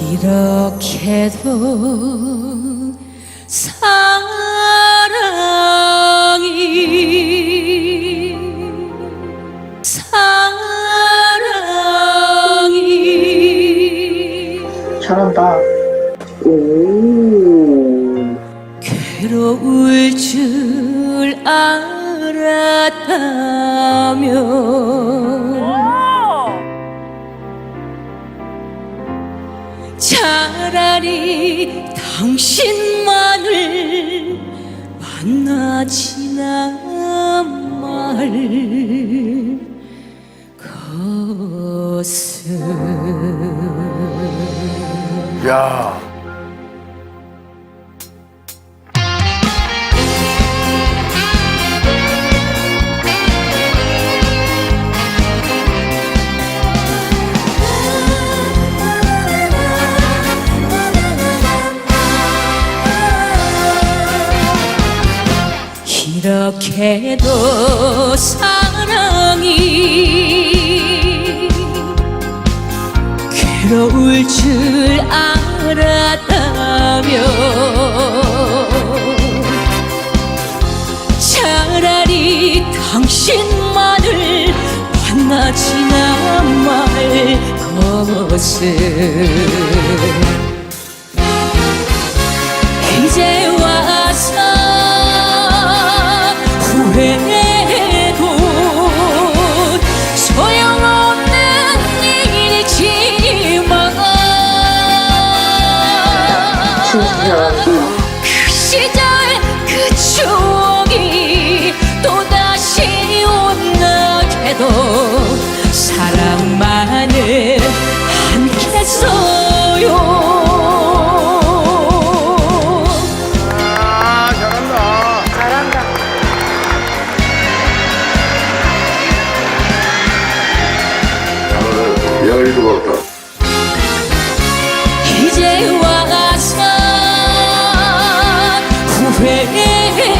이렇게도 사랑이 사랑이 잘한다. 오. 괴로울 줄 알았다면 차라리 당신만을 만나지나 말 것을 야. 이렇게도 사랑이 괴로울 줄 알았다면 차라리 당신만을 만나지나 말 것을 버릴 수가 없다. 이제 와서 후회해.